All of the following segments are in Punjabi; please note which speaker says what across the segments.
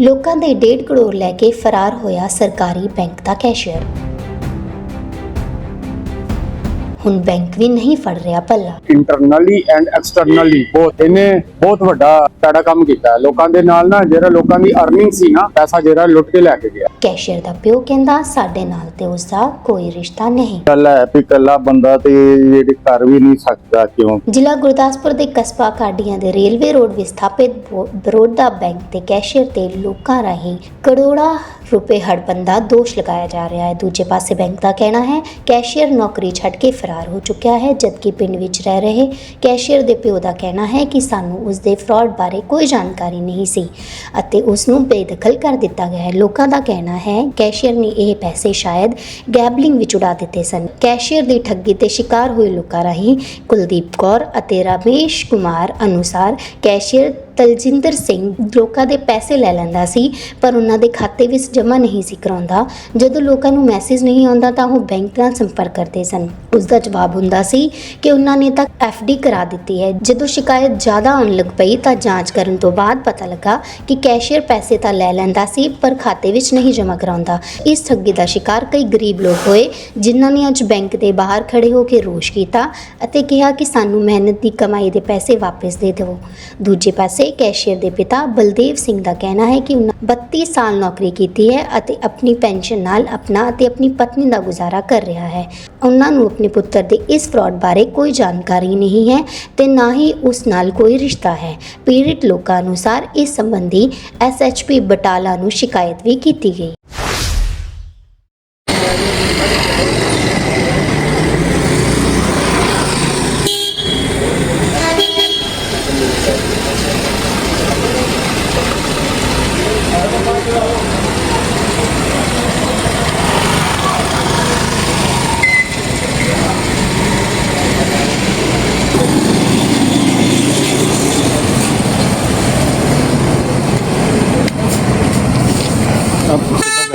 Speaker 1: ਲੋਕਾਂ ਦੇ 1.5 ਕਰੋੜ ਲੈ ਕੇ ਫਰਾਰ ਹੋਇਆ ਸਰਕਾਰੀ ਬੈਂਕ ਦਾ ਕੈਸ਼ੀਅਰ ਹੁਣ ਬੈਂਕ ਵੀ ਨਹੀਂ ਫੜ ਰਿਹਾ ਪੱਲਾ
Speaker 2: ਇੰਟਰਨਲੀ ਐਂਡ ਐਕਸਟਰਨਲੀ ਬਹੁਤ ਇਹਨੇ ਬਹੁਤ ਵੱਡਾ ਸਾਡਾ ਕੰਮ ਕੀਤਾ। ਲੋਕਾਂ ਦੇ ਨਾਲ ਨਾ ਜਿਹੜਾ ਲੋਕਾਂ ਦੀ ਅਰਨਿੰਗ ਸੀ ਨਾ ਪੈਸਾ ਜਿਹੜਾ ਲੁੱਟ ਕੇ ਲੈ ਕੇ ਗਿਆ।
Speaker 1: ਕੈਸ਼ੀਅਰ ਦਾ ਪਿਓ ਕਹਿੰਦਾ ਸਾਡੇ ਨਾਲ ਤੇ ਉਸ ਦਾ ਕੋਈ ਰਿਸ਼ਤਾ ਨਹੀਂ।
Speaker 2: ਗੱਲ ਹੈ ਵੀ ਇਕੱਲਾ ਬੰਦਾ ਤੇ ਜਿਹੜੀ ਕਰ ਵੀ ਨਹੀਂ ਸਕਦਾ ਕਿਉਂ?
Speaker 1: ਜ਼ਿਲ੍ਹਾ ਗੁਰਦਾਸਪੁਰ ਦੇ ਕਸਬਾ ਕਾਡੀਆਂ ਦੇ ਰੇਲਵੇ ਰੋਡ ਵਿੱਚ ਸਥਾਪਿਤ ਬੋ- ਬਰੋਦਾ ਬੈਂਕ ਦੇ ਕੈਸ਼ੀਅਰ ਤੇ ਲੋਕਾਂ ਰਾਹੀਂ ਕਰੋੜਾਂ ਰੁਪਏ ਹੜਪਣ ਦਾ ਦੋਸ਼ ਲਗਾਇਆ ਜਾ ਰਿਹਾ ਹੈ। ਦੂਜੇ ਪਾਸੇ ਬੈਂਕ ਦਾ ਕਹਿਣਾ ਹੈ, ਕੈਸ਼ੀਅਰ ਨੌਕਰੀ ਛੱਡ ਕੇ ਫਰਾਰ ਹੋ ਚੁੱਕਿਆ ਹੈ, ਜਦਕਿ ਪਿੰਡ ਵਿੱਚ ਰਹਿ ਰਹੇ ਕੈਸ਼ੀਅਰ ਦੇ ਪਿਓ ਦਾ ਕਹਿਣਾ ਹੈ ਕਿ ਸਾਨੂੰ ਉਸ ਦੇ ਫਰਾਡ ਬਾਰੇ ਕੋਈ ਜਾਣਕਾਰੀ ਨਹੀਂ ਸੀ ਅਤੇ ਉਸ ਨੂੰ ਬੇਦਖਲ ਕਰ ਦਿੱਤਾ ਗਿਆ ਹੈ। ਲੋਕਾਂ ਦਾ ਕਹਿਣਾ ਹੈ, ਕੈਸ਼ੀਅਰ ਨੇ ਇਹ ਪੈਸੇ ਸ਼ਾਇਦ ਗੈਬਲਿੰਗ ਵਿੱਚ ਉਡਾ ਦਿੱਤੇ ਸਨ। ਕੈਸ਼ੀਅਰ ਦੀ ਠੱਗੀ ਤੇ ਸ਼ਿਕਾਰ ਹੋਏ ਲੋਕਾਂ ਰਾਹੀਂ ਕੁਲਦੀਪ ਕੌਰ ਅਤੇ ਰਾਮੇਸ਼ ਕੁਮਾਰ ਅਨੁਸਾਰ ਕੈਸ਼ੀਅਰ ਤਲਜਿੰਦਰ ਸਿੰਘ ਲੋਕਾਂ ਦੇ ਪੈਸੇ ਲੈ ਲੈਂਦਾ ਸੀ, ਪਰ ਉਹਨਾਂ ਦੇ ਖਾਤੇ ਵਿੱਚ ਜਮ੍ਹਾਂ ਨਹੀਂ ਸੀ ਕਰਾਉਂਦਾ। ਜਦੋਂ ਲੋਕਾਂ ਨੂੰ ਮੈਸੇਜ ਨਹੀਂ ਆਉਂਦਾ ਤਾਂ ਉਹ ਬੈਂਕ ਨਾਲ ਸੰਪਰਕ ਕਰਦੇ ਸਨ। ਉਸ ਦਾ ਜਵਾਬ ਹੁੰਦਾ ਸੀ ਕਿ ਉਹਨਾਂ ਨੇ ਤਾਂ ਡੀ ਕਰਾ ਦਿੱਤੀ ਹੈ। ਜਦੋਂ ਸ਼ਿਕਾਇਤ ਜ਼ਿਆਦਾ ਆਉਣ ਲੱਗ ਪਈ ਤਾਂ ਜਾਂਚ ਕਰਨ ਤੋਂ ਬਾਅਦ ਪਤਾ ਲੱਗਾ ਕਿ ਕੈਸ਼ੀਅਰ ਪੈਸੇ ਤਾਂ ਲੈ ਲੈਂਦਾ ਸੀ, ਪਰ ਖਾਤੇ ਵਿੱਚ ਨਹੀਂ ਜਮ੍ਹਾਂ ਕਰਾਉਂਦਾ। ਇਸ ਠੱਗੀ ਦਾ ਸ਼ਿਕਾਰ ਕਈ ਗਰੀਬ ਲੋਕ ਹੋਏ, ਜਿਨ੍ਹਾਂ ਨੇ ਅੱਜ ਬੈਂਕ ਦੇ ਬਾਹਰ ਖੜੇ ਹੋ ਕੇ ਰੋਸ਼ ਕੀਤਾ ਅਤੇ ਕਿਹਾ ਕਿ ਸਾਨੂੰ ਮਿਹਨਤ ਦੀ ਕਮਾਈ ਦੇ ਪੈਸੇ ਵਾਪਸ ਦੇ ਦਿਓ। ਦੂਜੇ ਪਾਸੇ ਕੈਸ਼ੀਅਰ ਦੇ ਪਿਤਾ ਬਲਦੇਵ ਸਿੰਘ ਦਾ ਕਹਿਣਾ ਹੈ ਕਿ ਉਹਨਾਂ 32 ਸਾਲ ਨੌਕਰੀ ਕੀਤੀ ਹੈ ਅਤੇ ਆਪਣੀ ਪੈਨਸ਼ਨ ਨਾਲ ਆਪਣਾ ਅਤੇ ਆਪਣੀ ਪਤਨੀ ਦਾ ਗੁਜ਼ਾਰਾ ਕਰ ਰਿਹਾ ਹੈ। ਉਹਨਾਂ ਨੂੰ ਆਪਣੇ ਪੁੱਤਰ ਦੇ ਇਸ ਫਰਾਡ ਬਾਰੇ ਕੋਈ ਜਾਣਕਾਰੀ ਨਹੀਂ ਹੈ ਤੇ ਨਾ ਹੀ ਉਸ ਨਾਲ ਕੋਈ ਰਿਸ਼ਤਾ ਹੈ। ਪੀੜਿਤ ਲੋਕਾਂ ਅਨੁਸਾਰ ਇਸ ਸੰਬੰਧੀ ਐਸਐਚਪੀ ਬਟਾਲਾ ਨੂੰ ਸ਼ਿਕਾਇਤ ਵੀ ਕੀਤੀ ਗਈ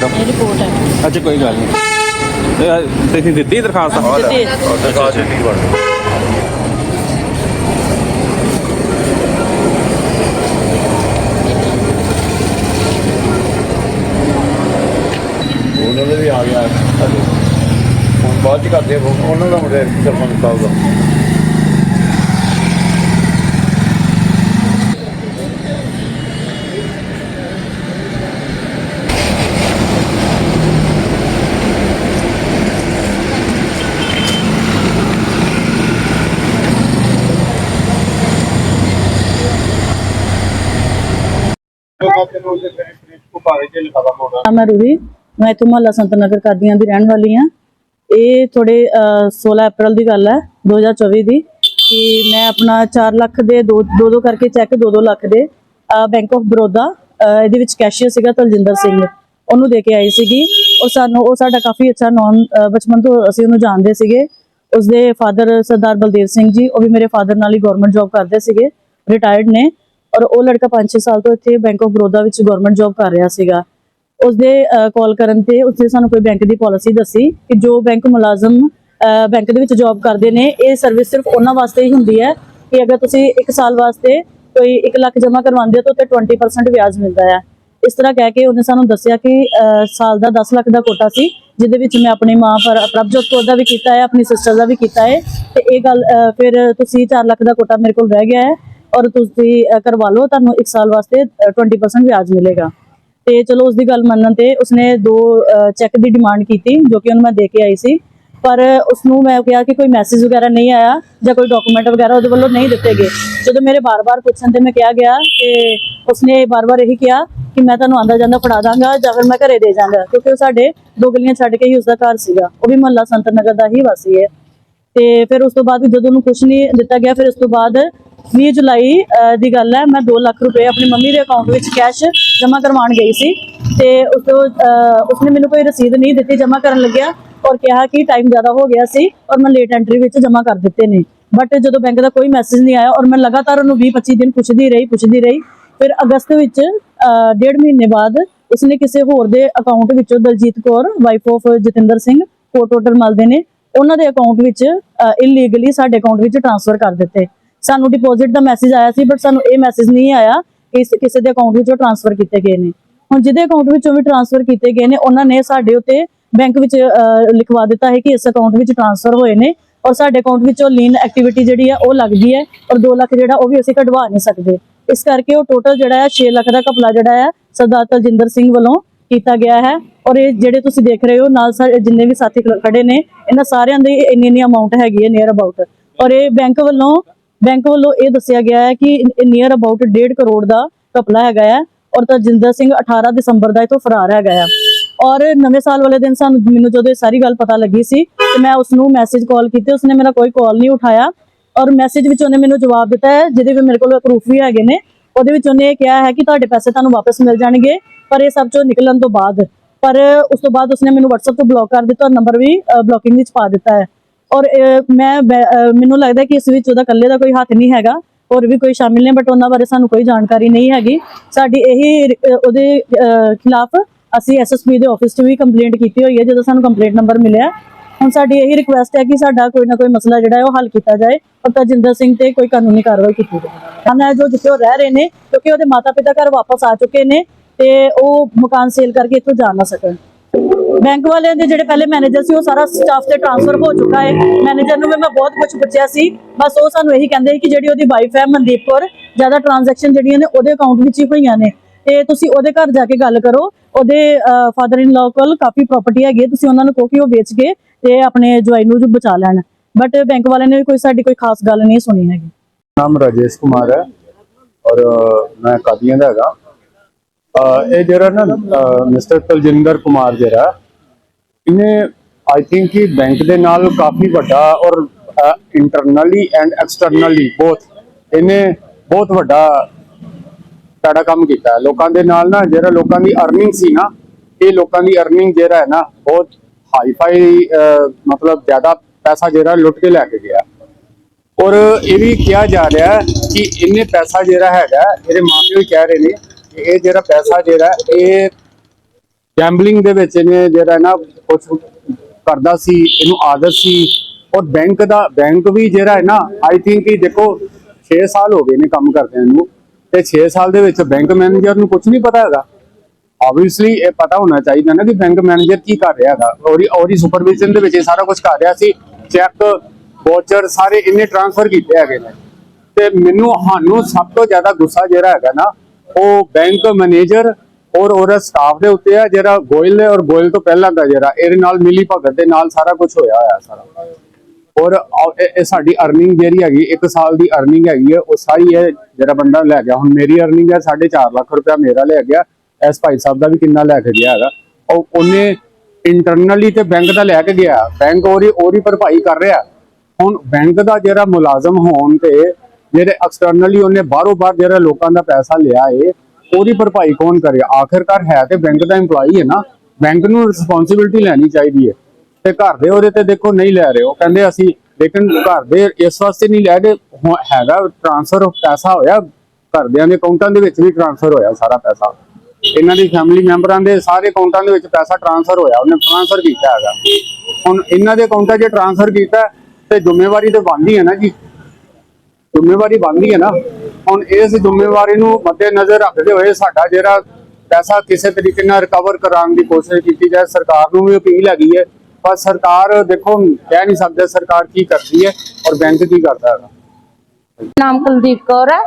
Speaker 3: ਇਹ ਰਿਪੋਰਟ ਹੈ
Speaker 4: ਅੱਛਾ ਕੋਈ ਗੱਲ ਨਹੀਂ ਇਹ ਤੁਸੀਂ ਦਿੱਤੀ ਦਰਖਾਸਤ
Speaker 3: ਦਿੱਤੀ
Speaker 2: ਉਹਨਾਂ ਦੇ ਵੀ ਆ ਗਿਆ ਹੁਣ ਬਾਅਦ ਚ ਕਰਦੇ ਆ phone, ਉਹਨਾਂ ਦਾ ਮੁੰਡੇ ਸਰਪੰਚ ਸਾਹਿਬ ਦਾ
Speaker 3: ਮੈਂ ਮੈਂ ਇੱਥੋਂ ਮਹੱਲਾ ਕਾਦੀਆਂ ਦੀ ਰਹਿਣ ਵਾਲੀ ਹਾਂ। ਇਹ ਥੋੜੇ 16 ਅਪ੍ਰੈਲ ਦੀ ਗੱਲ ਹੈ 2024 ਦੀ, ਕਿ ਮੈਂ ਆਪਣਾ 4 ਲੱਖ ਦੇ ਦੋ ਦੋ ਕਰਕੇ ਚੈੱਕ 2-2 ਲੱਖ ਦੇ ਬੈਂਕ ਆਫ ਬਰੋਦਾ ਇਹਦੇ ਵਿੱਚ ਕੈਸ਼ੀਅਰ ਸੀਗਾ ਤਲਜਿੰਦਰ ਸਿੰਘ। ਉਹਨੂੰ ਦੇ ਕੇ ਆਈ ਸੀਗੀ। ਔਰ ਸਾਨੂੰ, ਉਹ ਸਾਡਾ ਕਾਫੀ ਅੱਛਾ ਨੌਨ ਬਚਪਨ ਤੋਂ ਅਸੀਂ ਉਹਨੂੰ ਜਾਣਦੇ ਸੀਗੇ। ਉਸਦੇ ਫਾਦਰ ਸਰਦਾਰ ਬਲਦੇਵ ਸਿੰਘ ਜੀ, ਉਹ ਵੀ ਮੇਰੇ ਫਾਦਰ ਨਾਲ ਹੀ ਗਵਰਨਮੈਂਟ ਜੌਬ ਕਰਦੇ ਸੀਗੇ ਰਿਟਾਇਰਡ ਨੇ। ਔਰ ਉਹ ਲੜਕਾ 5-6 ਸਾਲ ਤੋਂ ਇੱਥੇ ਬੈਂਕ ਆਫ ਬਰੋਦਾ ਵਿੱਚ ਗਵਰਨਮੈਂਟ ਜੌਬ ਕਰ ਰਿਹਾ ਸੀਗਾ। ਉਸਦੇ ਕਾਲ ਕਰਨ ਤੇ ਉਸਨੇ ਸਾਨੂੰ ਕੋਈ ਬੈਂਕ ਦੀ ਪਾਲਿਸੀ ਦੱਸੀ ਕਿ ਜੋ ਬੈਂਕ ਮੁਲਾਜ਼ਮ ਬੈਂਕ ਦੇ ਵਿੱਚ ਜੌਬ ਕਰਦੇ ਨੇ, ਇਹ ਸਰਵਿਸ ਸਿਰਫ ਉਹਨਾਂ ਵਾਸਤੇ ਹੀ ਹੁੰਦੀ ਹੈ ਕਿ ਅਗਰ ਤੁਸੀਂ 1 ਸਾਲ ਵਾਸਤੇ ਕੋਈ 1 ਲੱਖ ਜਮ੍ਹਾਂ ਕਰਵਾਉਂਦੇ ਹੋ ਤਾਂ ਉੱਤੇ 20% ਵਿਆਜ ਮਿਲਦਾ ਹੈ ਇਸ ਤਰ੍ਹਾਂ ਕਹਿ ਕੇ ਉਹਨੇ ਸਾਨੂੰ ਦੱਸਿਆ ਕਿ ਸਾਲ ਦਾ 10 ਲੱਖ ਦਾ ਕੋਟਾ ਸੀ, ਜਿਹਦੇ ਵਿੱਚ ਮੈਂ ਆਪਣੀ ਮਾਂ ਪਰ, ਪ੍ਰਭਜੋਤ ਕੌਰ ਦਾ ਵੀ ਕੀਤਾ ਹੈ, ਆਪਣੀ ਸਿਸਟਰ ਦਾ ਵੀ ਕੀਤਾ ਹੈ। ਤੇ ਇਹ ਗੱਲ ਫਿਰ ਤੁਸੀਂ 4 ਲੱਖ ਦਾ ਕੋਟਾ ਮੇਰੇ ਕੋਲ ਰਹਿ ਗਿਆ ਹੈ। ਔਰ ਤੁਸੀਂ ਕਰਵਾ ਲਓ, ਤੁਹਾਨੂੰ 1 ਸਾਲ ਵਾਸਤੇ 20% ਵਿਆਜ ਮਿਲੇਗਾ। ਤੇ ਚਲੋ ਉਸ ਦੀ ਗੱਲ ਮੰਨਣ ਤੇ ਉਸਨੇ ਦੋ ਚੈੱਕ ਦੀ ਡਿਮਾਂਡ ਕੀਤੀ, ਜੋ ਕਿ ਉਹਨੂੰ ਮੈਂ ਦੇ ਕੇ ਆਈ ਸੀ। ਪਰ ਉਸ ਨੂੰ ਮੈਂ ਕਿਹਾ ਕਿ ਕੋਈ ਮੈਸੇਜ ਵਗੈਰਾ ਨਹੀਂ ਆਇਆ, ਜਾਂ ਕੋਈ ਡਾਕੂਮੈਂਟ ਵਗੈਰਾ ਉਹਦੇ ਵੱਲੋਂ ਨਹੀਂ ਦਿੱਤੇ ਗਏ। ਜਦੋਂ ਮੇਰੇ ਬਾਰ-ਬਾਰ ਪੁੱਛਣ ਤੇ ਮੈਂ ਕਿਹਾ ਗਿਆ ਕਿ ਉਸਨੇ ਬਾਰ-ਬਾਰ ਇਹੀ ਕਿਹਾ ਕਿ ਮੈਂ ਤੁਹਾਨੂੰ ਆਂਦਾ ਜਾਂਦਾ ਫੜਾ ਦਾਂਗਾ, ਜਾਂ ਫਿਰ ਮੈਂ ਘਰੇ ਦੇ ਜਾਵਾਂਗਾ ਕਿਉਂਕਿ ਉਹ ਸਾਡੇ ਦੋ ਗਲੀਆਂ ਛੱਡ ਕੇ ਹੀ ਉਸਦਾ ਘਰ ਸੀਗਾ। ਉਹ ਵੀ ਮਹੱਲਾ ਸੰਤ ਨਗਰ ਦਾ ਹੀ ਵਾਸੀ ਹੈ। ਤੇ ਫਿਰ ਉਸ ਤੋਂ ਬਾਅਦ ਜਦੋਂ ਉਹਨੂੰ ਕੁਝ ਨਹੀਂ ਦਿੱਤਾ ਗਿਆ, ਫਿਰ ਉਸ ਤੋਂ ਬਾਅਦ 20 ਜੁਲਾਈ ਦੀ ਗੱਲ ਹੈ। ਮੈਂ 2 ਲੱਖ ਰੁਪਏ ਆਪਣੀ ਮੰਮੀ ਦੇ ਅਕਾਊਂਟ ਵਿੱਚ ਕੈਸ਼ ਜਮ੍ਹਾਂ ਕਰਵਾਉਣ ਗਈ ਸੀ ਤੇ ਉਸ ਤੋਂ ਉਸਨੇ ਮੈਨੂੰ ਕੋਈ ਰਸੀਦ ਨਹੀਂ ਦਿੱਤੀ, ਜਮ੍ਹਾਂ ਕਰਨ ਲੱਗਿਆ ਔਰ ਕਿਹਾ ਕਿ ਟਾਈਮ ਜ਼ਿਆਦਾ ਹੋ ਗਿਆ ਸੀ ਔਰ ਮੈਂ ਲੇਟ ਐਂਟਰੀ ਵਿੱਚ ਜਮ੍ਹਾਂ ਕਰ ਦਿੱਤੇ ਨੇ। ਬਟ ਜਦੋਂ ਬੈਂਕ ਦਾ ਕੋਈ ਮੈਸੇਜ ਨਹੀਂ ਆਇਆ ਔਰ ਮੈਂ ਲਗਾਤਾਰ ਉਹਨੂੰ 20 25 ਦਿਨ ਪੁੱਛਦੀ ਰਹੀ ਪੁੱਛਦੀ ਰਹੀ, ਫਿਰ ਅਗਸਤ ਵਿੱਚ ਡੇਢ ਮਹੀਨੇ ਬਾਅਦ ਉਸਨੇ ਕਿਸੇ ਹੋਰ ਦੇ ਅਕਾਊਂਟ ਵਿੱਚੋਂ ਦਲਜੀਤ ਕੌਰ ਵਾਈਫ ਆਫ ਜਤਿੰਦਰ ਸਿੰਘ ਕੋਟ ਹੋਟਲ ਮਲਦੇ ਨੇ। ਉਹਨਾਂ ਦੇ ਅਕਾਊਂਟ ਵਿੱਚ ਇਲੀਗਲੀ ਸਾਡੇ ਅਕਾਊਂਟ ਵਿੱਚ ਟ੍ਰਾਂਸਫਰ ਕਰ ਦਿੱਤੇ। ਸਾਨੂੰ ਡਿਪੋਜ਼ਿਟ ਦਾ ਮੈਸੇਜ ਆਇਆ ਸੀ ਬਟ ਸਾਨੂੰ ਇਹ ਮੈਸੇਜ ਨਹੀਂ ਆਇਆ ਕਿ ਕਿਸੇ ਦੇ ਅਕਾਊਂਟ ਵਿੱਚੋਂ ਟ੍ਰਾਂਸਫਰ ਕੀਤੇ ਗਏ ਨੇ। ਹੁਣ ਜਿਹਦੇ ਅਕਾਊਂਟ ਵਿੱਚੋਂ ਵੀ ਟ੍ਰਾਂਸਫਰ ਕੀਤੇ ਗਏ ਨੇ, ਉਹਨਾਂ ਨੇ ਸਾਡੇ ਉੱਤੇ ਬੈਂਕ ਵਿੱਚ ਲਿਖਵਾ ਦਿੱਤਾ ਹੈ ਕਿ ਇਸ ਅਕਾਊਂਟ ਵਿੱਚ ਟ੍ਰਾਂਸਫਰ ਹੋਏ ਨੇ ਔਰ ਸਾਡੇ ਅਕਾਊਂਟ ਵਿੱਚੋਂ ਲੀਨ ਐਕਟੀਵਿਟੀ ਜਿਹੜੀ ਹੈ ਉਹ ਲੱਗਦੀ ਹੈ ਔਰ 2 ਲੱਖ ਜਿਹੜਾ, ਉਹ ਵੀ ਅਸੀਂ ਕਢਵਾ ਨਹੀਂ ਸਕਦੇ। ਇਸ ਕਰਕੇ ਉਹ ਟੋਟਲ ਜਿਹੜਾ ਹੈ 6 ਲੱਖ ਦਾ ਘਪਲਾ ਜਿਹੜਾ ਹੈ ਸਰਦਾਰ ਤਲਜਿੰਦਰ ਸਿੰਘ ਵੱਲੋਂ ਕੀਤਾ ਗਿਆ ਹੈ ਔਰ ਇਹ ਜਿਹੜੇ ਤੁਸੀਂ ਦੇਖ ਰਹੇ ਹੋ, ਨਾਲ ਸਾਡੇ ਜਿੰਨੇ ਵੀ ਸਾਥੀ ਖੜੇ ਨੇ, ਇਹਨਾਂ ਸਾਰਿਆਂ ਦੀ ਇੰਨੀ ਇੰਨੀ ਅਮਾਉਂਟ ਹੈਗੀ ਹੈ ਨੀਅਰ ਅਬਾਊਟ ਔਰ ਇਹ ਬੈਂਕ ਵੱਲੋਂ ਬੈਂਕ ਵੱਲੋਂ ਇਹ ਦੱਸਿਆ ਗਿਆ ਹੈ ਕਿ ਨੀਅਰ ਅਬਾਊਟ 1.5 ਕਰੋੜ ਦਾ ਘਪਲਾ ਹੈਗਾ ਹੈ ਔਰ ਤਜਿੰਦਰ ਸਿੰਘ 18 ਦਸੰਬਰ ਦਾ ਇਥੋਂ ਫਰਾਰ ਹੈਗਾ ਹੈ। ਔਰ ਨਵੇਂ ਸਾਲ ਵਾਲੇ ਦਿਨ ਸਾਨੂੰ ਮੈਨੂੰ ਜਦੋਂ ਇਹ ਸਾਰੀ ਗੱਲ ਪਤਾ ਲੱਗੀ ਸੀ ਤੇ ਮੈਂ ਉਸ ਨੂੰ ਮੈਸੇਜ ਕਾਲ ਕੀਤੀ, ਉਸਨੇ ਮੇਰਾ ਕੋਈ ਕਾਲ ਨਹੀਂ ਉਠਾਇਆ ਔਰ ਮੈਸੇਜ ਵਿੱਚ ਉਹਨੇ ਮੈਨੂੰ ਜਵਾਬ ਦਿੱਤਾ ਹੈ, ਜਿਹਦੇ ਵਿੱਚ ਮੇਰੇ ਕੋਲ ਪ੍ਰੂਫ ਵੀ ਹੈਗੇ ਨੇ, ਉਹਦੇ ਵਿੱਚ ਉਹਨੇ ਇਹ ਕਿਹਾ ਹੈ ਕਿ ਤੁਹਾਡੇ ਪੈਸੇ ਤੁਹਾਨੂੰ ਵਾਪਸ ਮਿਲ ਜਾਣਗੇ, ਪਰ ਇਹ ਸਭ ਚੋਂ ਨਿਕਲਣ ਤੋਂ ਬਾਅਦ, ਪਰ ਉਸ ਤੋਂ ਬਾਅਦ ਉਸਨੇ ਮੈਨੂੰ WhatsApp ਤੋਂ ਬਲੌਕ ਕਰ ਦਿੱਤਾ ਔਰ ਨੰਬਰ ਵੀ ਬਲੌਕਿੰਗ ਵਿੱਚ ਪਾ ਦਿੱਤਾ ਹੈ। ਔਰ ਮੈਂ ਮੈਨੂੰ ਲੱਗਦਾ ਕਿ ਇਸ ਵਿੱਚ ਉਹਦਾ ਇਕੱਲੇ ਦਾ ਕੋਈ ਹੱਥ ਨਹੀਂ ਹੈਗਾ, ਹੋਰ ਵੀ ਕੋਈ ਸ਼ਾਮਿਲ ਨੇ ਬਟ ਉਹਨਾਂ ਬਾਰੇ ਸਾਨੂੰ ਕੋਈ ਜਾਣਕਾਰੀ ਨਹੀਂ ਹੈਗੀ। ਸਾਡੀ ਇਹੀ ਉਹਦੇ ਖਿਲਾਫ ਅਸੀਂ ਐਸਐਸਪੀ ਦੇ ਆਫਿਸ 'ਚ ਵੀ ਕੰਪਲੇਂਟ ਕੀਤੀ ਹੋਈ ਹੈ, ਜਦੋਂ ਸਾਨੂੰ ਕੰਪਲੇਂਟ ਨੰਬਰ ਮਿਲਿਆ। ਹੁਣ ਸਾਡੀ ਇਹੀ ਰਿਕੁਐਸਟ ਹੈ ਕਿ ਸਾਡਾ ਕੋਈ ਨਾ ਕੋਈ ਮਸਲਾ ਜਿਹੜਾ ਹੈ ਉਹ ਹੱਲ ਕੀਤਾ ਜਾਏ ਔਰ ਤਜਿੰਦਰ ਸਿੰਘ ਤੇ ਕੋਈ ਕਾਨੂੰਨੀ ਕਾਰਵਾਈ ਕੀਤੀ ਜਾਵੇ। ਹਨ ਜੋ ਜਿੱਥੇ ਉਹ ਰਹਿ ਰਹੇ ਨੇ, ਕਿਉਂਕਿ ਉਹਦੇ ਮਾਤਾ ਪਿਤਾ ਘਰ ਵਾਪਸ ਆ ਚੁੱਕੇ ਨੇ ਤੇ ਉਹ ਮਕਾਨ ਸੇਲ ਕਰਕੇ ਇੱਥੋਂ ਜਾ ਨਾ ਸਕਣ। ਬੈਂਕ ਵਾਲਿਆਂ ਦੇ ਜਿਹੜੇ ਪਹਿਲੇ ਮੈਨੇਜਰ ਸੀ ਉਹ ਸਾਰਾ ਸਟਾਫ ਤੇ ਟ੍ਰਾਂਸਫਰ ਹੋ ਚੁੱਕਾ ਹੈ। ਮੈਨੇਜਰ ਨੂੰ ਵੀ ਮੈਂ ਬਹੁਤ ਕੁਝ ਪੁੱਛਿਆ ਸੀ। ਬਸ ਉਹ ਸਾਨੂੰ ਇਹੀ ਕਹਿੰਦੇ ਕਿ ਜਿਹੜੀ ਉਹਦੀ ਵਾਈਫ ਹੈ ਮਨਦੀਪ ਕੌਰ ਜ਼ਿਆਦਾ ਟ੍ਰਾਂਜੈਕਸ਼ਨ ਜਿਹੜੀਆਂ ਨੇ ਉਹਦੇ ਅਕਾਊਂਟ ਵਿੱਚ ਹੀ ਹੋਈਆਂ ਨੇ। ਤੇ ਤੁਸੀਂ ਉਹਦੇ ਘਰ ਜਾ ਕੇ ਗੱਲ ਕਰੋ। ਉਹਦੇ ਫਾਦਰ ਇਨ ਲਾਅ ਕੋਲ ਕਾਫੀ ਪ੍ਰਾਪਰਟੀ ਹੈਗੀ ਹੈ। ਤੁਸੀਂ ਉਹਨਾਂ ਨੂੰ ਕਹੋ ਕਿ ਉਹ ਵੇਚ ਕੇ ਤੇ ਆਪਣੇ ਜਵਾਈ ਨੂੰ ਜੋ ਬਚਾ ਲੈਣ। ਬਟ ਬੈਂਕ ਵਾਲਿਆਂ ਨੇ ਵੀ ਕੋਈ ਸਾਡੀ ਕੋਈ ਖਾਸ ਗੱਲ ਨਹੀਂ ਸੁਣੀ ਹੈਗੀ।
Speaker 2: ਨਾਮ ਰਾਜੇਸ਼ ਕੁਮਾਰ ਹੈ ਔਰ ਅ, ਮੈਂ ਕਾਦੀਆਂ ਦਾ ਹੈਗਾ। ਅ, ਇਹ ਜਿਹੜਾ ਨਾ ਮਿਸਟਰ ਤਲਜਿੰਦਰ ਕੁਮਾਰ ਜਿਹੜਾ ਇਹਨੇ ਆਈ ਥਿੰਕ ਕਿ ਬੈਂਕ ਦੇ ਨਾਲ ਕਾਫੀ ਵੱਡਾ ਔਰ ਇੰਟਰਨਲੀ ਐਂਡ ਐਕਸਟਰਨਲੀ ਬੋਥ ਇਹਨੇ ਬਹੁਤ ਵੱਡਾ ਸਾਡਾ ਕੰਮ ਕੀਤਾ। ਲੋਕਾਂ ਦੇ ਨਾਲ ਨਾ ਜਿਹੜਾ ਲੋਕਾਂ ਦੀ ਅਰਨਿੰਗ ਸੀ ਨਾ, ਇਹ ਲੋਕਾਂ ਦੀ ਅਰਨਿੰਗ ਜਿਹੜਾ ਹੈ ਨਾ, ਬਹੁਤ ਹਾਈ ਫਾਈ ਮਤਲਬ ਜ਼ਿਆਦਾ ਪੈਸਾ ਜਿਹੜਾ ਲੁੱਟ ਕੇ ਲੈ ਕੇ ਗਿਆ। ਔਰ ਇਹ ਵੀ ਕਿਹਾ ਜਾ ਰਿਹਾ ਕਿ ਇਹਨੇ ਪੈਸਾ ਜਿਹੜਾ ਹੈਗਾ, ਇਹਦੇ ਮਾਪੇ ਵੀ ਕਹਿ ਰਹੇ ਨੇ ਕਿ ਇਹ ਜਿਹੜਾ ਪੈਸਾ ਜਿਹੜਾ, ਇਹ ਗੈਂਬਲਿੰਗ ਦੇ ਵਿੱਚ ਇਹਨੇ ਜਿਹੜਾ ਨਾ ਕੁਝ ਕਰਦਾ ਸੀ, ਇਹਨੂੰ ਆਦਤ ਸੀ। ਔਰ ਬੈਂਕ ਦਾ ਬੈਂਕ ਵੀ ਜਿਹੜਾ ਹੈ ਨਾ ਆਈ ਥਿੰਕ ਕਿ ਦੇਖੋ 6 ਸਾਲ ਹੋ ਗਏ ਨੇ ਕੰਮ ਕਰਦਿਆਂ ਨੂੰ। ਤੇ 6 ਸਾਲ ਦੇ ਵਿੱਚ ਬੈਂਕ ਮੈਨੇਜਰ ਨੂੰ ਕੁਝ ਨਹੀਂ ਪਤਾ ਹੈਗਾ। ਆਬਵੀਅਸਲੀ ਇਹ ਪਤਾ ਹੋਣਾ ਚਾਹੀਦਾ ਨਾ ਕਿ ਬੈਂਕ ਮੈਨੇਜਰ ਕੀ ਕਰ ਰਿਹਾ ਹੈਗਾ। ਔਰ ਔਰੀ ਸੁਪਰਵਿਜ਼ਨ ਦੇ ਵਿੱਚ ਇਹ ਸਾਰਾ ਕੁਝ ਕਰ ਰਿਹਾ ਸੀ। ਚੈੱਕ ਵਾਚਰ ਸਾਰੇ ਇਹਨੇ ਟ੍ਰਾਂਸਫਰ ਕੀਤੇ ਹੈਗੇ ਨੇ। ਤੇ ਮੈਨੂੰ, ਸਾਨੂੰ ਸਭ ਤੋਂ ਜ਼ਿਆਦਾ ਗੁੱਸਾ ਜਿਹੜਾ ਹੈਗਾ ਨਾ, ਉਹ ਬੈਂਕ ਮੈਨੇਜਰ ਔਰ ਉਹਦਾ ਸਟਾਫ ਦੇ ਉੱਤੇ ਹੈ ਜਿਹੜਾ ਗੋਇਲ ਹੈ ਔਰ ਗੋਇਲ ਤੋਂ ਪਹਿਲਾਂ ਦਾ ਜਿਹੜਾ, ਇਹਦੇ ਨਾਲ ਮਿਲੀ ਭਗਤ ਦੇ ਨਾਲ ਸਾਰਾ ਕੁਝ ਹੋਇਆ ਹੋਇਆ ਸਾਰਾ। ਔਰ ਇਹ ਸਾਡੀ ਅਰਨਿੰਗ ਜਿਹੜੀ ਹੈਗੀ 1 ਸਾਲ ਦੀ ਅਰਨਿੰਗ ਹੈਗੀ ਹੈ, ਉਹ ਸਾਰੀ ਇਹ ਜਿਹੜਾ ਬੰਦਾ ਲੈ ਗਿਆ। ਹੁਣ ਮੇਰੀ ਅਰਨਿੰਗ ਹੈ 4.5 ਲੱਖ ਰੁਪਇਆ ਮੇਰਾ ਲੈ ਗਿਆ ਐਸ ਭਾਈ ਸਾਹਿਬ ਦਾ ਵੀ ਕਿੰਨਾ ਲੈ ਕੇ ਗਿਆ ਹੈਗਾ। ਉਹ ਉਹਨੇ ਇੰਟਰਨਲੀ ਤੇ ਬੈਂਕ ਦਾ ਲੈ ਕੇ ਗਿਆ। ਬੈਂਕ ਉਹਦੀ ਉਹਦੀ ਭਰਪਾਈ ਕਰ ਰਿਹਾ। ਹੁਣ ਬੈਂਕ ਦਾ ਜਿਹੜਾ ਮੁਲਾਜ਼ਮ ਹੋਣ ਤੇ, ਜਿਹੜੇ ਐਕਸਟਰਨਲੀ ਉਹਨੇ ਬਾਹਰੋਂ ਬਾਹਰ ਜਿਹੜਾ ਲੋਕਾਂ ਦਾ ਪੈਸਾ ਲਿਆ ਏ ਉਹਦੀ ਭਰਪਾਈ ਕੌਣ ਕਰੇ? ਆਖਿਰਕਾਰ ਹੈ ਤੇ ਬੈਂਕ ਦਾ EMPLOYE ਹੈ ਨਾ। ਬੈਂਕ ਨੂੰ ਰਿਸਪੌਂਸਿਬਿਲਟੀ ਲੈਣੀ ਚਾਹੀਦੀ ਹੈ। ਤੇ ਘਰ ਦੇ ਉਹਦੇ ਤੇ ਦੇਖੋ ਨਹੀਂ ਲੈ ਰਹੇ। ਉਹ ਕਹਿੰਦੇ ਅਸੀਂ, ਲੇਕਿਨ ਘਰ ਦੇ ਇਸ ਵਾਸਤੇ ਨਹੀਂ ਲੈ ਕੇ ਹੈਗਾ ਟ੍ਰਾਂਸਫਰ ਪੈਸਾ ਹੋਇਆ। ਘਰਦਿਆਂ ਦੇ ਅਕਾਊਂਟਾਂ ਦੇ ਵਿੱਚ ਵੀ ਟ੍ਰਾਂਸਫਰ ਹੋਇਆ ਸਾਰਾ ਪੈਸਾ। ਇਹਨਾਂ ਦੀ ਫੈਮਿਲੀ ਮੈਂਬਰਾਂ ਦੇ ਸਾਰੇ ਅਕਾਊਂਟਾਂ ਦੇ ਵਿੱਚ ਪੈਸਾ ਟ੍ਰਾਂਸਫਰ ਹੋਇਆ। ਉਹਨੇ ਟ੍ਰਾਂਸਫਰ ਕੀਤਾ ਹੈਗਾ। ਹੁਣ ਇਹਨਾਂ ਦੇ ਅਕਾਊਂਟਾਂ 'ਚ ਟ੍ਰਾਂਸਫਰ ਕੀਤਾ, ਤੇ ਜ਼ਿੰਮੇਵਾਰੀ ਤੇ ਬਣਦੀ ਹੈ ਨਾ ਜੀ। ਜ਼ਿੰਮੇਵਾਰੀ ਬਣਦੀ ਹੈ ਨਾ। ਹੁਣ ਇਸ ਜ਼ਿੰਮੇਵਾਰੀ ਨੂੰ ਮੱਦੇ ਰੱਖਦੇ ਹੋਏ ਸਾਡਾ ਜਿਹੜਾ ਪੈਸਾ ਕਿਸੇ ਤਰੀਕੇ ਨਾਲ ਰਿਕਵਰ ਕਰਾਉਣ ਦੀ ਕੋਸ਼ਿਸ਼ ਕੀਤੀ ਜਾਏ, ਸਰਕਾਰ ਨੂੰ ਵੀ ਅਪੀਲ ਹੈਗੀ ਹੈ। ਪਰ ਸਰਕਾਰ ਦੇਖੋ, ਕਹਿ ਨਹੀਂ ਸਕਦੇ ਸਰਕਾਰ ਕੀ ਕਰਦੀ ਹੈ ਔਰ ਬੈਂਕ ਕੀ ਕਰਦਾ ਹੈਗਾ।
Speaker 5: ਨਾਮ ਕੁਲਦੀਪ ਕੌਰ ਹੈ।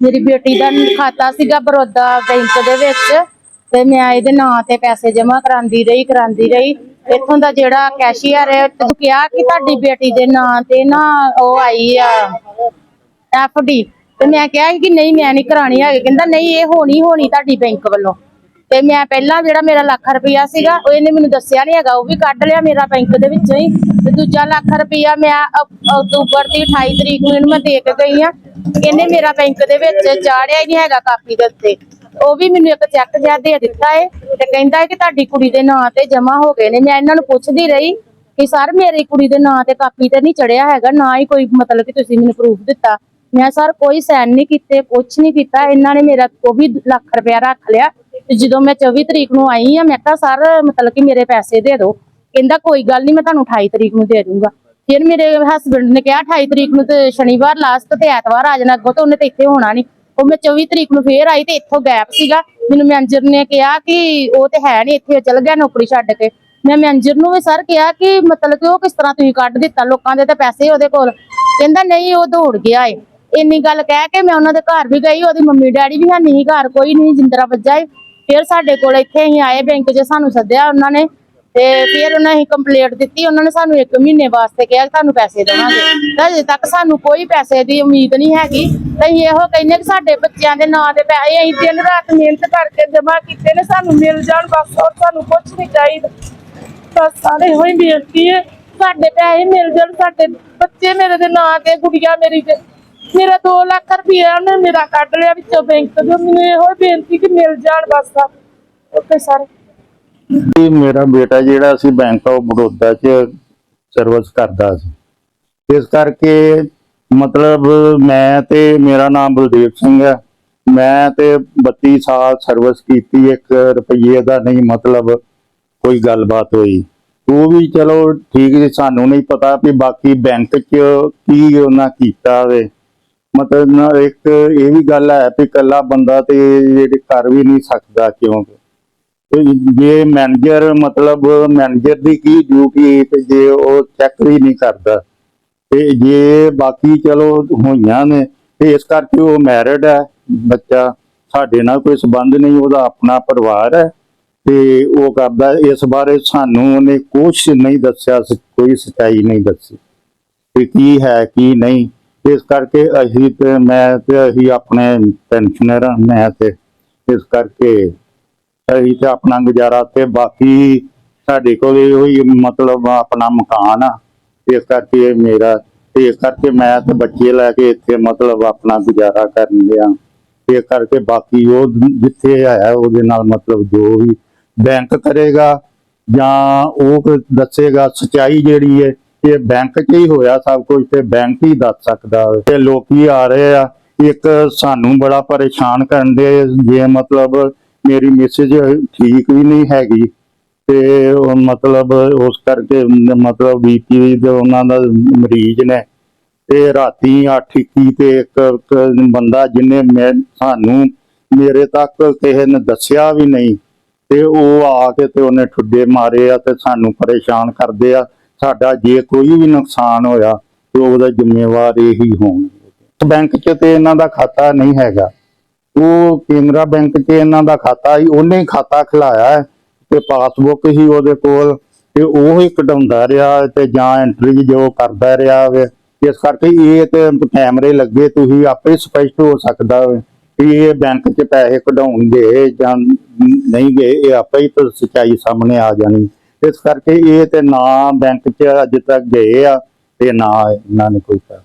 Speaker 5: ਮੇਰੀ ਬੇਟੀ ਦਾ ਖਾਤਾ ਸੀਗਾ ਬਰੋਦਾ ਬੈਂਕ ਦੇ ਵਿੱਚ ਤੇ ਮੈਂ ਇਹਦੇ ਨਾਂ ਤੇ ਪੈਸੇ ਜਮ੍ਹਾਂ ਕਰਾਂਦੀ ਰਹੀ ਕਰਾਂਦੀ ਰਹੀ। ਇੱਥੋਂ ਦਾ ਜਿਹੜਾ ਕੈਸ਼ੀਅਰ ਹੈ, ਤੇ ਕਿਹਾ ਕਿ ਤੁਹਾਡੀ ਬੇਟੀ ਦੇ ਨਾਂ ਤੇ ਨਾ ਉਹ ਆਈ ਆ ਡੀ ਤੇ ਮੈਂ ਕਿਹਾ ਕਿ ਨਹੀਂ, ਮੈਂ ਨਹੀਂ ਕਰਾਣੀ ਹੈਗੀ। ਕਹਿੰਦਾ, ਨਹੀਂ, ਇਹ ਹੋਣੀ ਹੋਣੀ ਤੁਹਾਡੀ ਬੈਂਕ ਵੱਲੋਂ। ਤੇ ਮੈਂ ਪਹਿਲਾਂ ਜਿਹੜਾ ਮੇਰਾ ਲੱਖ ਰੁਪਇਆ ਸੀਗਾ, ਉਹ ਇਹਨੇ ਮੈਨੂੰ ਦੱਸਿਆ ਨਹੀਂ ਹੈਗਾ, ਉਹ ਵੀ ਕੱਢ ਲਿਆ ਮੇਰਾ ਬੈਂਕ ਦੇ ਵਿੱਚੋਂ ਹੀ। ਤੇ ਦੂਜਾ ਲੱਖ ਰੁਪਇਆ ਮੈਂ ਅਕਤੂਬਰ ਦੀ 28 ਤਰੀਕ ਨੂੰ ਇਹਨੂੰ ਮੈਂ ਦੇ ਕੇ ਗਈ ਆ ਇਹਨੇ ਮੇਰਾ ਬੈਂਕ ਦੇ ਵਿੱਚ ਚਾੜਿਆ ਹੀ ਨਹੀਂ ਹੈਗਾ ਕਾਪੀ ਦੇ ਉੱਤੇ। ਉਹ ਵੀ ਮੈਨੂੰ ਇੱਕ ਚੈੱਕ ਜਿਹਾ ਦੇ ਦਿੱਤਾ ਏ, ਤੇ ਕਹਿੰਦਾ ਹੈ ਕਿ ਤੁਹਾਡੀ ਕੁੜੀ ਦੇ ਨਾਂ ਤੇ ਜਮਾ ਹੋ ਗਏ ਨੇ। ਮੈਂ ਇਹਨਾਂ ਨੂੰ ਪੁੱਛਦੀ ਰਹੀ ਕਿ, ਸਰ, ਮੇਰੀ ਕੁੜੀ ਦੇ ਨਾਂ ਤੇ ਕਾਪੀ ਤੇ ਨਹੀਂ ਚੜਿਆ ਹੈਗਾ, ਨਾ ਹੀ ਕੋਈ ਮਤਲਬ ਕਿ ਤੁਸੀਂ ਮੈਨੂੰ ਪ੍ਰੂਫ ਦਿੱਤਾ। ਮੈਂ ਸਰ ਕੋਈ ਸਾਈਨ ਨਹੀਂ ਕੀਤੇ, ਕੁਛ ਨਹੀਂ ਕੀਤਾ। ਇਹਨਾਂ ਨੇ ਮੇਰਾ ਉਹ ਵੀ ਲੱਖ ਰੁਪਇਆ ਰੱਖ ਲਿਆ ਤੇ ਜਦੋਂ ਮੈਂ 24 ਤਰੀਕ ਨੂੰ ਆਈ ਆ, ਮੈਂ ਕਿਹਾ, ਸਰ, ਮਤਲਬ ਕਿ ਮੇਰੇ ਪੈਸੇ ਦੇ ਦਿਓ। ਕਹਿੰਦਾ, ਕੋਈ ਗੱਲ ਨਹੀਂ, ਮੈਂ ਤੁਹਾਨੂੰ 28 ਤਰੀਕ ਨੂੰ ਦੇ ਦੂੰਗਾ। ਫਿਰ ਮੇਰੇ ਹਸਬੰਡ ਨੇ ਕਿਹਾ 28 ਤਰੀਕ ਨੂੰ ਤੇ ਸ਼ਨੀਵਾਰ ਲਾਸਟ ਤੇ ਐਤਵਾਰ ਆ ਜਾਣਾ ਅੱਗੋਂ ਤੇ ਉਹਨੇ ਤੇ ਇੱਥੇ ਹੋਣਾ ਨਹੀਂ। ਉਹ ਮੈਂ 24 ਤਰੀਕ ਨੂੰ ਫੇਰ ਆਈ ਤੇ ਇੱਥੋਂ ਗੈਪ ਸੀਗਾ। ਮੈਨੂੰ ਮੈਨੇਜਰ ਨੇ ਕਿਹਾ ਕਿ ਉਹ ਤੇ ਹੈ ਨਹੀਂ, ਇੱਥੇ ਚਲ ਗਿਆ ਨੌਕਰੀ ਛੱਡ ਕੇ। ਮੈਂ ਮੈਨੇਜਰ ਨੂੰ ਵੀ ਸਰ ਕਿਹਾ ਕਿ ਮਤਲਬ ਕਿ ਉਹ ਕਿਸ ਤਰ੍ਹਾਂ ਤੁਸੀਂ ਕੱਢ ਦਿੱਤਾ, ਲੋਕਾਂ ਦੇ ਤੇ ਪੈਸੇ ਉਹਦੇ ਕੋਲ। ਕਹਿੰਦਾ, ਨਹੀਂ, ਉਹ ਦੌੜ ਗਿਆ ਏ। ਇੰਨੀ ਗੱਲ ਕਹਿ ਕੇ ਮੈਂ ਉਹਨਾਂ ਦੇ ਘਰ ਵੀ ਗਈ, ਉਹਦੀ ਮੰਮੀ ਡੈਡੀ ਵੀ ਹੈ ਨਹੀਂ, ਘਰ ਕੋਈ ਨਹੀਂ, ਜਿੰਦਰਾ ਵੱਜਾ ਏ। ਫਿਰ ਸਾਡੇ ਕੋਲ ਇੱਥੇ ਹੀ ਆਏ, ਬੈਂਕ 'ਚ ਸਾਨੂੰ ਸੱਦਿਆ ਉਹਨਾਂ ਨੇ ਤੇ ਫਿਰ ਉਹਨਾਂ ਨੇ ਕੰਪਲੀਟ ਦਿੱਤੀ, ਉਹਨਾਂ ਨੇ ਸਾਨੂੰ 1 ਮਹੀਨੇ ਵਾਸਤੇ ਕਿਹਾ ਤੁਹਾਨੂੰ ਪੈਸੇ ਦੇਵਾਂਗੇ। ਤੇ ਅਜੇ ਤੱਕ ਸਾਨੂੰ ਕੋਈ ਪੈਸੇ ਦੀ ਉਮੀਦ ਨਹੀਂ ਹੈਗੀ। ਤੇ ਅਸੀਂ ਇਹੋ ਕਹਿੰਦੇ ਕਿ ਸਾਡੇ ਬੱਚਿਆਂ ਦੇ ਨਾਂ ਤੇ ਪੈਸੇ ਅਸੀਂ ਦਿਨ ਰਾਤ ਮਿਹਨਤ ਕਰਕੇ ਜਮਾ ਕੀਤੇ ਨੇ, ਸਾਨੂੰ ਮਿਲ ਜਾਣ ਬਸ, ਹੋਰ ਸਾਨੂੰ ਕੁਝ ਨਹੀਂ ਚਾਹੀਦਾ। ਬਸ ਸਾਰੇ ਹੋਈ ਬੇਨਤੀ ਹੈ ਸਾਡੇ ਪੈਸੇ ਮਿਲ ਜਾਣ, ਸਾਡੇ ਬੱਚੇ ਮੇਰੇ ਦੇ ਨਾਂ ਤੇ, ਗੁੜੀਆ ਮੇਰੀ ਤੇ। ਮੇਰਾ 2 ਲੱਖ ਰੁਪਇਆ ਉਹਨੇ ਮੇਰਾ ਕੱਢ ਲਿਆ ਵਿੱਚੋਂ ਬੈਂਕ ਤੋਂ। ਮੈਨੂੰ ਇਹੋ ਬੇਨਤੀ ਕਿ ਮਿਲ ਜਾਣ ਬਸ ਓਕੇ ਸਰ
Speaker 6: ਕਿ ਮੇਰਾ ਬੇਟਾ ਜਿਹੜਾ ਸੀ ਬੈਂਕ ਆਫ ਬੜੌਦਾ 'ਚ ਸਰਵਿਸ ਕਰਦਾ ਸੀ। ਇਸ ਕਰਕੇ ਮਤਲਬ ਮੈਂ ਤੇ ਮੇਰਾ ਨਾਮ ਬਲਦੇਵ ਸਿੰਘ ਹੈ ਮੈਂ ਤੇ 32 ਸਾਲ ਸਰਵਿਸ ਕੀਤੀ, ਇੱਕ ਰੁਪਈਏ ਦਾ ਨਹੀਂ ਮਤਲਬ ਕੋਈ ਗੱਲਬਾਤ ਹੋਈ। ਉਹ ਵੀ ਚਲੋ ਠੀਕ ਸੀ ਸਾਨੂੰ ਨਹੀਂ ਪਤਾ ਵੀ ਬਾਕੀ ਬੈਂਕ 'ਚ ਕੀ ਉਹਨਾਂ ਕੀਤਾ ਵੇ। ਮਤਲਬ ਨਾ ਇੱਕ ਇਹ ਵੀ ਗੱਲ ਹੈ ਵੀ ਇਕੱਲਾ ਬੰਦਾ ਤੇ ਜਿਹੜੇ ਕਰ ਵੀ ਨਹੀਂ ਸਕਦਾ ਕਿਉਂਕਿ ਜੇ ਮੈਨੇਜਰ ਮਤਲਬ ਮੈਨੇਜਰ ਦੀ ਕੀ ਡਿਊਟੀ ਤੇ ਜੇ ਉਹ ਚੈੱਕ ਵੀ ਨਹੀਂ ਕਰਦਾ? ਤੇ ਜੇ ਬਾਕੀ ਚਲੋ ਹੋਈਆਂ ਨੇ, ਤੇ ਇਸ ਕਰਕੇ ਉਹ ਮੈਰਿਡ ਹੈ, ਬੱਚਾ ਸਾਡੇ ਨਾਲ ਕੋਈ ਸਬੰਧ ਨਹੀਂ, ਉਹਦਾ ਆਪਣਾ ਪਰਿਵਾਰ ਹੈ ਤੇ ਉਹ ਕਰਦਾ। ਇਸ ਬਾਰੇ ਸਾਨੂੰ ਉਹਨੇ ਕੁਝ ਨਹੀਂ ਦੱਸਿਆ, ਕੋਈ ਸਚਾਈ ਨਹੀਂ ਦੱਸੀ। ਕਿ ਕੀ ਹੈ, ਕੀ ਨਹੀਂ। ਇਸ ਕਰਕੇ ਅਸੀਂ ਤੇ ਮੈਂ ਤੇ ਅਸੀਂ ਆਪਣੇ ਪੈਨਸ਼ਨਰ ਮੈਂ ਤੇ ਇਸ ਕਰਕੇ ਅਸੀਂ ਤੇ ਆਪਣਾ ਗੁਜ਼ਾਰਾ ਤੇ ਬਾਕੀ ਸਾਡੇ ਕੋਲ ਇਹੋ ਹੀ ਮਤਲਬ ਆਪਣਾ ਮਕਾਨ ਆ। ਇਸ ਕਰਕੇ ਇਹ ਮੇਰਾ ਤੇ ਇਸ ਕਰਕੇ ਮੈਂ ਤੇ ਬੱਚੇ ਲੈ ਕੇ ਇੱਥੇ ਮਤਲਬ ਆਪਣਾ ਗੁਜ਼ਾਰਾ ਕਰਨ ਲਿਆ ਇਸ ਕਰਕੇ ਬਾਕੀ ਉਹ ਜਿੱਥੇ ਆਇਆ ਉਹਦੇ ਨਾਲ ਮਤਲਬ ਜੋ ਵੀ ਬੈਂਕ ਕਰੇਗਾ ਜਾਂ ਉਹ ਦੱਸੇਗਾ, ਸਚਾਈ ਜਿਹੜੀ ਹੈ ਇਹ ਬੈਂਕ 'ਚ ਹੀ ਹੋਇਆ ਸਭ ਕੁਝ ਤੇ ਬੈਂਕ ਹੀ ਦੱਸ ਸਕਦਾ ਤੇ ਲੋਕੀ ਆ ਰਹੇ ਆ। ਇੱਕ ਸਾਨੂੰ ਬੜਾ ਪਰੇਸ਼ਾਨ ਕਰਨ ਦੇ ਜੇ ਮਤਲਬ ਮੇਰੀ ਮੈਸੇਜ ਠੀਕ ਵੀ ਨਹੀਂ ਹੈਗੀ। ਤੇ ਮਤਲਬ ਉਸ ਕਰਕੇ ਮਤਲਬ ਬੀਪੀ ਦੇ ਉਹਨਾਂ ਦਾ ਮਰੀਜ਼ ਨੇ। ਤੇ ਰਾਤੀ 8:21 ਤੇ ਇੱਕ ਬੰਦਾ ਜਿਹਨੇ ਮੈਂ ਸਾਨੂੰ ਮੇਰੇ ਤੱਕ ਕਿਸੇ ਨੇ ਦੱਸਿਆ ਵੀ ਨਹੀਂ। ਤੇ ਉਹ ਆ ਕੇ ਤੇ ਉਹਨੇ ਠੁੱਡੇ ਮਾਰੇ ਆ ਤੇ ਸਾਨੂੰ ਪਰੇਸ਼ਾਨ ਕਰਦੇ ਆ। ਸਾਡਾ ਜੇ ਕੋਈ ਵੀ ਨੁਕਸਾਨ ਹੋਇਆ ਤੇ ਉਹਦਾ ਜ਼ਿੰਮੇਵਾਰ ਇਹੀ ਹੋਣਗੇ ਬੈਂਕ 'ਚ ਤੇ ਇਹਨਾਂ ਦਾ ਖਾਤਾ ਨਹੀਂ ਹੈਗਾ। ਉਹ ਕੇਨਰਾ ਬੈਂਕ 'ਚ ਇਹਨਾਂ ਦਾ ਖਾਤਾ ਹੀ ਉਹਨੇ ਹੀ ਖਾਤਾ ਖਿਲਾਇਆ ਤੇ ਪਾਸਬੁੱਕ ਹੀ ਉਹਦੇ ਕੋਲ ਤੇ ਉਹ ਹੀ ਕਢਾਉਂਦਾ ਰਿਹਾ ਤੇ ਜਾਂ ਐਂਟਰੀ ਜੋ ਕਰਦਾ ਰਿਹਾ ਵੇ। ਇਸ ਕਰਕੇ ਇਹ ਤੇ ਕੈਮਰੇ ਲੱਗੇ, ਤੁਸੀਂ ਆਪੇ ਸਪਸ਼ਟ ਹੋ ਸਕਦਾ ਵੇ ਕਿ ਇਹ ਬੈਂਕ 'ਚ ਪੈਸੇ ਕਢਾਉਣਗੇ ਜਾਂ ਨਹੀਂ ਗਏ, ਇਹ ਆਪੇ ਹੀ ਤਾਂ ਸਚਾਈ ਸਾਹਮਣੇ ਆ ਜਾਣੀ। ਇਸ ਕਰਕੇ ਇਹ ਤੇ ਨਾ ਬੈਂਕ 'ਚ ਅਜੇ ਤੱਕ ਗਏ ਆ ਤੇ ਨਾ ਇਹਨਾਂ ਨੇ ਕੋਈ ਕਰ